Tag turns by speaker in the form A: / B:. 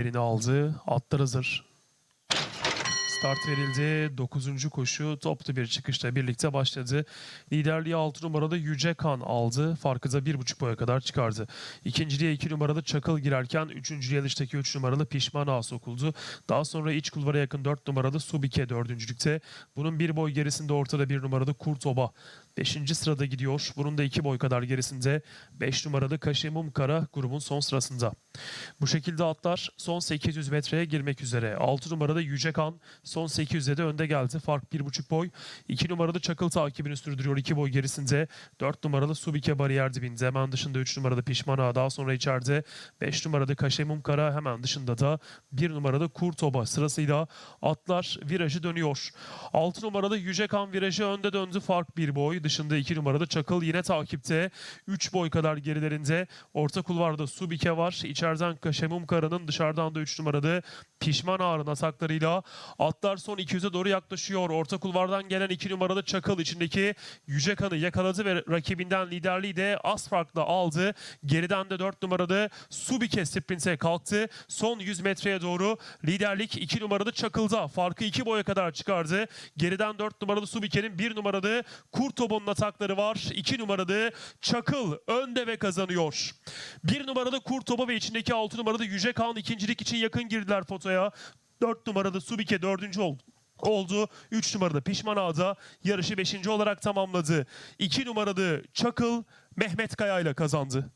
A: yerini aldı. Atlar hazır. Start verildi. 9. koşu toplu bir çıkışla birlikte başladı. Liderliği 6 numarada Yüce Kan aldı. Farkı da 1,5 boya kadar çıkardı. İkinciliğe 2 numarada Çakıl girerken 3. yarıştaki 3 numaralı Pişman Ağa sokuldu. Daha sonra iç kulvara yakın 4 numaralı Subike 4. Bunun bir boy gerisinde ortada 1 numaralı Kurtoba. 5. sırada gidiyor. Bunun da 2 boy kadar gerisinde 5 numaralı Kaşemum Kara grubun son sırasında. Bu şekilde atlar son 800 metreye girmek üzere. 6 numarada Yüce Kan son 800'e de önde geldi. Fark 1,5 boy. 2 numaralı Çakıl takibini sürdürüyor 2 boy gerisinde. 4 numaralı Subike bariyer dibinde. Hemen dışında 3 numaralı Pişman Ağa. Daha sonra içeride 5 numarada Kaşemum Kara. Hemen dışında da 1 numarada Kurtoba. Sırasıyla atlar virajı dönüyor. 6 numaralı Yüce Kan virajı önde döndü. Fark 1 boy. Dışında 2 numarada Çakıl yine takipte. 3 boy kadar gerilerinde. Orta kulvarda Subike var. İçeriden Kaşemum Kara'nın dışarıdan da 3 numarada Pişman Ağrı'nın ataklarıyla atlar son 200'e doğru yaklaşıyor. Orta kulvardan gelen 2 numarada Çakıl içindeki Yüce Kan'ı yakaladı ve rakibinden liderliği de az farkla aldı. Geriden de 4 numarada Subike sprinte kalktı. Son 100 metreye doğru liderlik 2 numarada Çakıl'da. Farkı 2 boya kadar çıkardı. Geriden 4 numaralı Subike'nin 1 numaralı Kurtobo'nun atakları var. 2 numaralı Çakıl önde ve kazanıyor. 1 numarada Kurtoba ve içindeki 6 numarada Yüce Kan ikincilik için yakın girdiler fotoya. 4 numarada Subike dördüncü oldu oldu. 3 numarada Pişman Ağa'da yarışı 5. olarak tamamladı. 2 numarada Çakıl Mehmet Kaya ile kazandı.